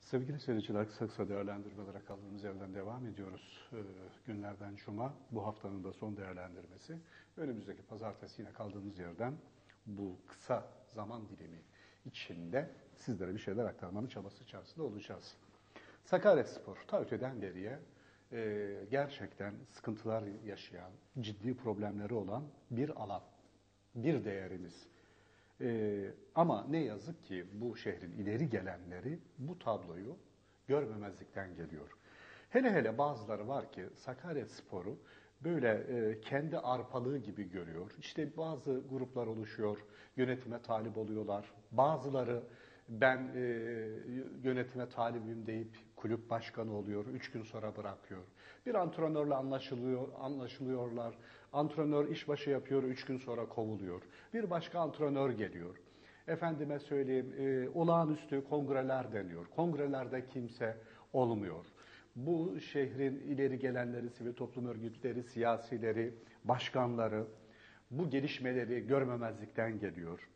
Sevgili seyirciler, kısa kısa değerlendirmelere kaldığımız yerden devam ediyoruz. Ee, günlerden Cuma, bu haftanın da son değerlendirmesi. Önümüzdeki pazartesi yine kaldığımız yerden bu kısa zaman dilimi içinde sizlere bir şeyler aktarmanın çabası içerisinde olacağız. Sakaryaspor, ta öteden beriye e, gerçekten sıkıntılar yaşayan, ciddi problemleri olan bir alan, bir değerimiz. Ee, ama ne yazık ki bu şehrin ileri gelenleri bu tabloyu görmemezlikten geliyor. Hele hele bazıları var ki Sakarya Sporu böyle e, kendi arpalığı gibi görüyor. İşte bazı gruplar oluşuyor, yönetime talip oluyorlar. Bazıları ben e, yönetime talibim deyip kulüp başkanı oluyor, üç gün sonra bırakıyor. Bir antrenörle anlaşılıyor, anlaşılıyorlar. Antrenör işbaşı yapıyor, üç gün sonra kovuluyor. Bir başka antrenör geliyor. Efendime söyleyeyim, e, olağanüstü kongreler deniyor. Kongrelerde kimse olmuyor. Bu şehrin ileri gelenleri, sivil toplum örgütleri, siyasileri, başkanları bu gelişmeleri görmemezlikten geliyor.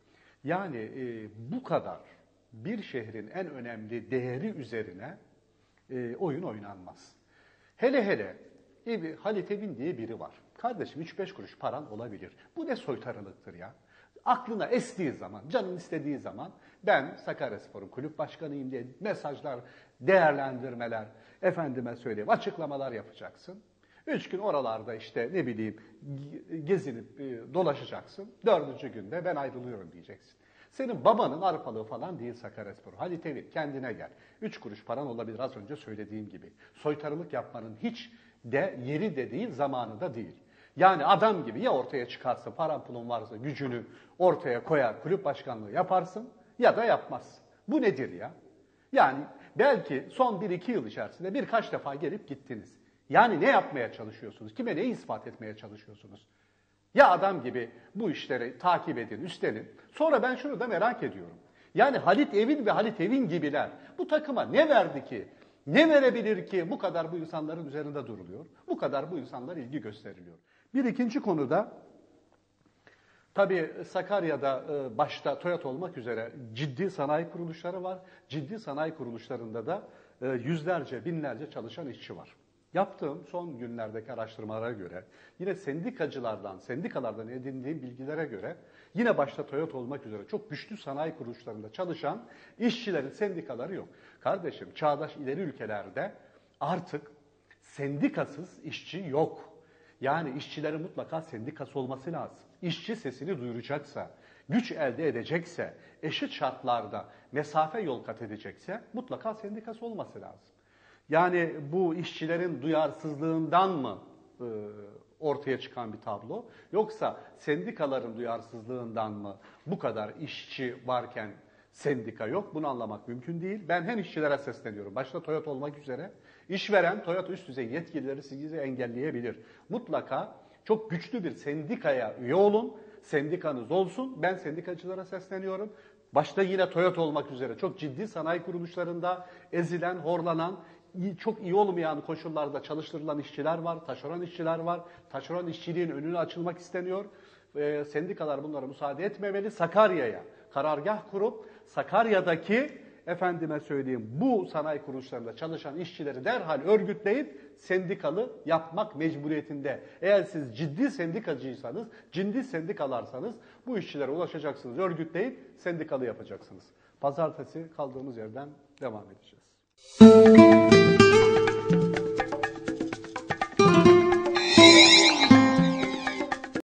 Yani e, bu kadar bir şehrin en önemli değeri üzerine e, oyun oynanmaz. Hele hele evi, Halit Evin diye biri var. Kardeşim 3-5 kuruş paran olabilir. Bu ne soytarılıktır ya? Aklına estiği zaman, canın istediği zaman ben Sakaryaspor'un kulüp başkanıyım diye mesajlar, değerlendirmeler, efendime söyleyeyim açıklamalar yapacaksın. Üç gün oralarda işte ne bileyim gezinip e, dolaşacaksın. Dördüncü günde ben ayrılıyorum diyeceksin. Senin babanın arpalığı falan değil Sakaryaspor. Halit Evin kendine gel. Üç kuruş paran olabilir az önce söylediğim gibi. Soytarılık yapmanın hiç de yeri de değil, zamanı da değil. Yani adam gibi ya ortaya çıkarsın, paran pulun varsa gücünü ortaya koyar, kulüp başkanlığı yaparsın ya da yapmazsın. Bu nedir ya? Yani belki son 1-2 yıl içerisinde birkaç defa gelip gittiniz. Yani ne yapmaya çalışıyorsunuz? Kime ne ispat etmeye çalışıyorsunuz? Ya adam gibi bu işleri takip edin, üstlenin. Sonra ben şunu da merak ediyorum. Yani Halit Evin ve Halit Evin gibiler bu takıma ne verdi ki? Ne verebilir ki bu kadar bu insanların üzerinde duruluyor? Bu kadar bu insanlar ilgi gösteriliyor. Bir ikinci konuda tabii Sakarya'da e, başta Toyota olmak üzere ciddi sanayi kuruluşları var. Ciddi sanayi kuruluşlarında da e, yüzlerce, binlerce çalışan işçi var. Yaptığım son günlerdeki araştırmalara göre, yine sendikacılardan, sendikalardan edindiğim bilgilere göre, yine başta Toyota olmak üzere çok güçlü sanayi kuruluşlarında çalışan işçilerin sendikaları yok. Kardeşim, çağdaş ileri ülkelerde artık sendikasız işçi yok. Yani işçilerin mutlaka sendikası olması lazım. İşçi sesini duyuracaksa, güç elde edecekse, eşit şartlarda mesafe yol kat edecekse mutlaka sendikası olması lazım. Yani bu işçilerin duyarsızlığından mı e, ortaya çıkan bir tablo? Yoksa sendikaların duyarsızlığından mı bu kadar işçi varken sendika yok? Bunu anlamak mümkün değil. Ben hem işçilere sesleniyorum, başta Toyota olmak üzere. işveren Toyota üst düzey yetkilileri sizi engelleyebilir. Mutlaka çok güçlü bir sendikaya üye olun, sendikanız olsun. Ben sendikacılara sesleniyorum. Başta yine Toyota olmak üzere çok ciddi sanayi kuruluşlarında ezilen, horlanan, çok iyi olmayan koşullarda çalıştırılan işçiler var, taşeron işçiler var. Taşeron işçiliğin önünü açılmak isteniyor. E, sendikalar bunlara müsaade etmemeli. Sakarya'ya karargah kurup Sakarya'daki efendime söyleyeyim bu sanayi kuruluşlarında çalışan işçileri derhal örgütleyip sendikalı yapmak mecburiyetinde. Eğer siz ciddi sendikacıysanız, ciddi sendikalarsanız bu işçilere ulaşacaksınız, örgütleyip sendikalı yapacaksınız. Pazartesi kaldığımız yerden devam edeceğiz.